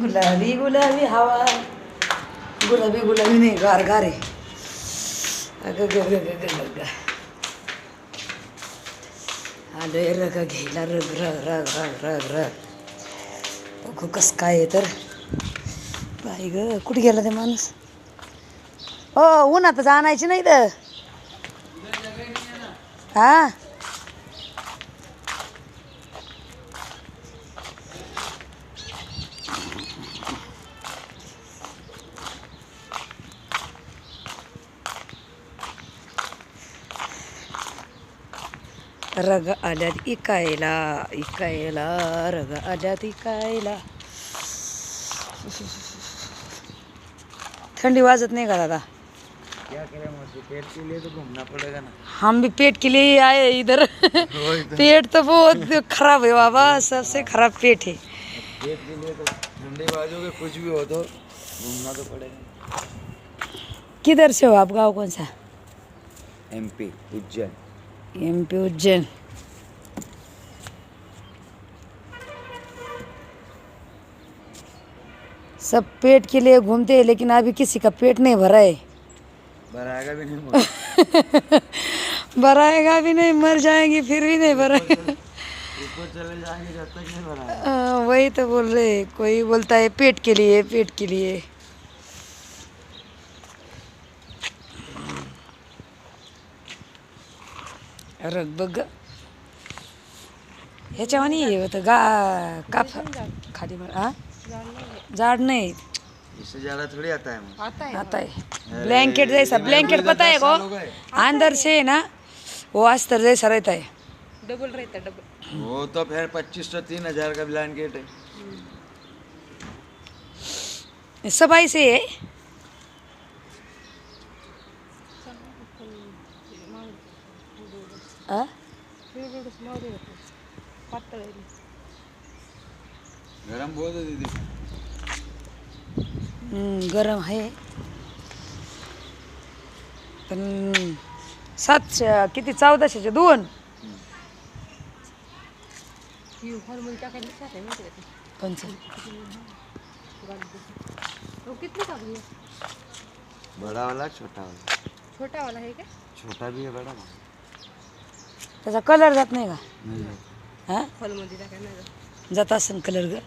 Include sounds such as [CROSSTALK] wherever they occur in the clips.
गुलाबी गुलाबी हवा. गुलाबी गुलाबी नाही गार गार आहे. अगं ग ग ग ग. आलोय रग घ्यायला रग रग रग रग रग रग. बघू कसं काय आहे तर. बाई ग कुठे गेला ते माणूस? हो उन्हात जाणायची नाही तर. हा? रग आल्यात इकायला इकायला रग आल्यात इकायला थंडी वाजत नहीं का दादा क्या करें पेट के लिए तो घूमना पड़ेगा ना। हम भी पेट के लिए ही आए इधर। पेट तो बहुत खराब है बाबा सबसे खराब पेट है। पेट के लिए तो ठंडे बाजू के कुछ भी हो तो घूमना तो पड़ेगा। किधर से हो आप गाँव कौन सा? एमपी उज्जैन। एम सब पेट के लिए घूमते हैं लेकिन अभी किसी का पेट नहीं भरा है। भराएगा भी नहीं [LAUGHS] भराएगा भी नहीं मर जाएँगे फिर भी नहीं भराएगा ऊपर चले जाएँगे जब तक नहीं भराएगा। हाँ, वही तो बोल रहे कोई बोलता है पेट के लिए पेट के लिए। रग बघ ह्याच्यावानी हे होतं गा काप खाली मार- हा जाड नहीं इससे ज्यादा थोड़ी आता है मुझे आता है ब्लैंकेट जैसा ब्लैंकेट पता है को अंदर से है ना? वो अस्तर जैसा रहता है. वो तो फिर पच्चीस सौ तीन हजार का ब्लैंकेट है. सब ऐसे है? गरम बहुत है दीदी। हम्म, गरम आहे पण सातशे किती? चौदाशेचे दोन? पंच बड़ा वाला छोटा वाला छोटा वाला है क्या छोटा भी है बड़ा. भी है। त्याचा कलर जात नाही का? नहीं जाता। हा? असेल कलर ग.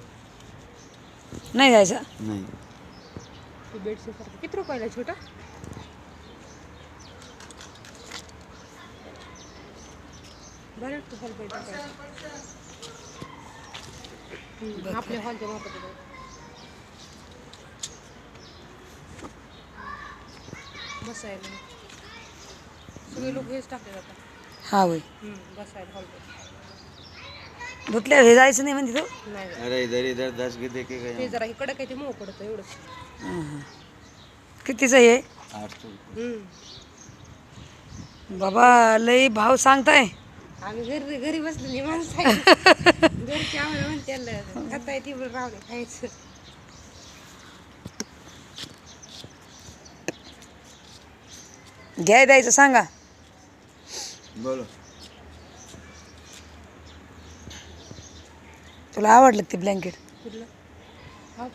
नाही जायचा? नहीं. ते बेडशीट सारखं किती रुपयाला आहे छोटा? बरं तू हॉल आपल्या हॉलच्या. बसायला. सगळे लोक हेच टाकले जातात हा हॉलमध्ये धुतल्या हे जायचं नाही म्हणते तू. अरे इधर इधर दस के देखे ते गए जरा इकडं काही ते मऊ पडतं एवढंच कितीचं हे? आठ सौ रुपये. हम्म. बाबा लई भाव सांगताय. आम्ही घरी घरी बसलेली माणसं आहे. [LAUGHS] घरची आम्हाला म्हणते खाता येते बरं राहू दे खायचं. घ्याय द्यायचं सांगा. बोलो. तुला आवडलं ते ब्लँकेट कुठलं हा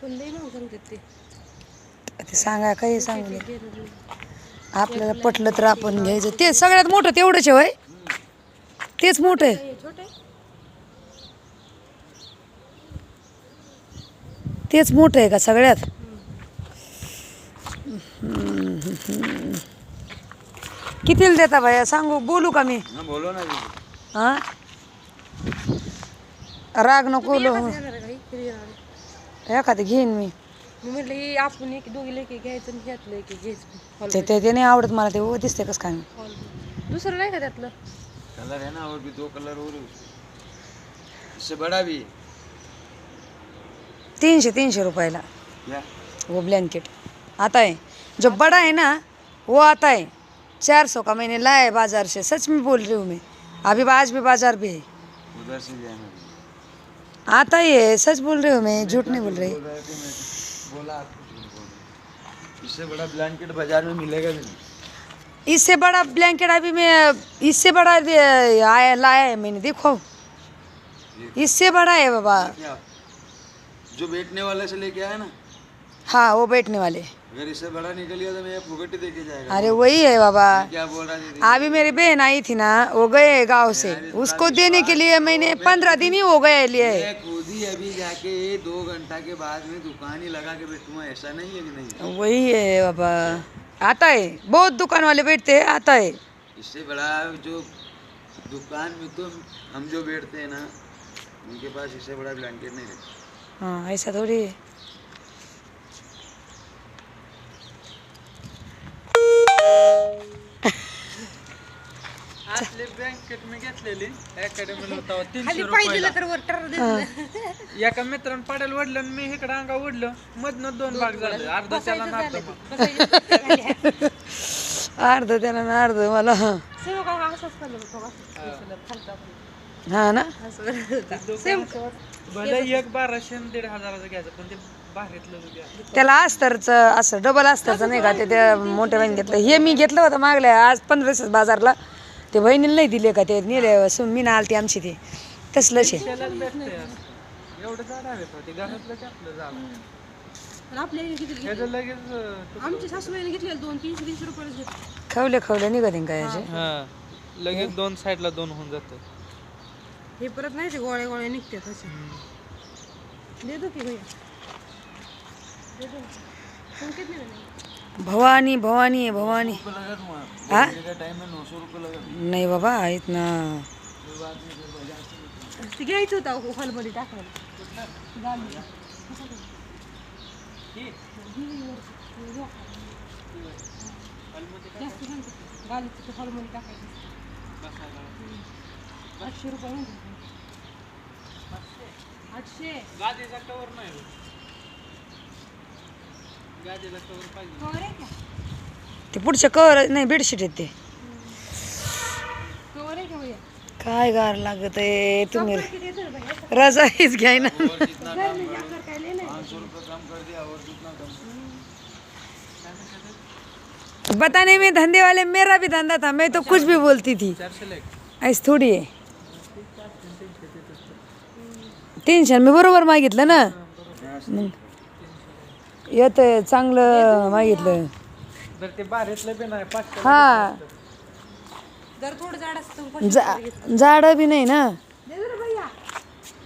ते. ते सांगा काही सांगू नये. आपल्याला पटलं तर आपण घ्यायचं. ते सगळ्यात मोठं तेवढंच आहे होय. तेच मोठं आहे. हे छोटं आहे. तेच मोठं आहे का सगळ्यात? कितीला देता बाया? सांगू बोलू का मी? हाँ बोलो ना. हा? राग नको लो आहे ही? आहे? एखादं घेईन मी. मी म्हटलं हे आपण एक दोघी लेके घ्यायचं आणि ह्यातलं एक घ्यायचं. ते ते ते नाही आवडत मला ते ओ दिसते कसं काय. दुसरं नाही का त्यातलं? कलर है ना और भी दो कलर और है उसमें। इससे बड़ा भी. है तीनशे तीनशे रुपयाला. वो ब्लैंकेट आता है जो बड़ा है ना वो आता है चार सौ का मैंने लाया है बाज़ार से सच में बोल रही हूँ मैं। अभी आज भी बाज़ार भी है। उधर से आता ही है सच बोल रही हूँ मैं झूठ नहीं बोल रही। इससे बड़ा ब्लैंकेट बाज़ार में मिलेगा भी नहीं। इससे बड़ा ब्लैंकेट अभी मैं इससे बड़ा आया लाया है मैंने देखो। इससे बड़ा है बाबा। जो बैठने वाले से लेके आया ना? हाँ वो बैठने वाले। अगर इससे बड़ा निकल गया तो मैं फुगटी देके जाएगा। अरे वही है बाबा। क्या बोल रहा अभी मेरी बहन आई थी ना वो गए गाँव से। उसको देने के लिए मैंने पंद्रह दिन ही हो गए लिए। खुद ही अभी जाके दो घंटा के बाद में दुकान ही लगा के बैठूँगा ऐसा नहीं है कि नहीं। वही है बाबा। आता है। बहुत दुकान वाले बैठते है आता है। इससे बड़ा जो दुकान में तो हम जो बैठते हैं ना उनके पास इससे बड़ा ब्लैंकेट नहीं रहता। हाँ ऐसा थोड़ी है। मी घेतलेली. अकॅडमीला होता तीनशे खाली पाय दिलं रुपयाला तर वर टर देत एका मित्रानं पाड्याला वडलं आणि मी इकडे अंगा ओढलं. मधनं दोन भाग झाले. अर्धा त्याला आणि अर्धा त्याला ना अर्ध मला. असंच केलं असंच. हा ना? असं सेम भले एक बाराशे आणि दीड हजाराचं घ्यायचं पण ते घ्या. त्याला अस्तरचं असं डबल अस्तरचं नाही का? ते त्या मोठ्या बहिणी घेतलं. हे मी घेतलं होतं मागल्या आज पंधरा दिवसात बाजारला. ते बहिणीला नाही दिले का ते? नेले मी ना आलती आमची ते. तसलंच आहे. घेतले? खवले खवले निघते काय याचे? हा. लगेच दोन साईडला दोन होऊन जातं. हे परत नाही ते गोळ्या गोळ्या निघतात असे देतो की भैया देतो. संकेत नाही ना. भवानी भवानी. भवानी लगा दूंगा हाँ? का टाइम में नौ सौ रुपये लगा नहीं बाबा इतना ते घ्यायचं होतं हॉलमध्ये टाकायला. टाकायचं. आठशे. आठशे गादीचा कवर नाही हो. गादीला कवर पाहिजे कवर आहे का ते पुढचे कवर नाही बेडशीट येते काय गार लागत आहे तुम्ही किती येतं घ्याय ना. बता नाही बताने में धंधे वाले मेरा भी धंधा था मैं तो कुछ भी बोलती थी। ऐस थोडी आहे टेन्शन मी बरोबर मागितलं ना? मग येत चांगलं मागितलं जर ते बारीतलं बी नाही पाचशे हा. जर थोडं जाड असतं जा झाडं बी नाही ना?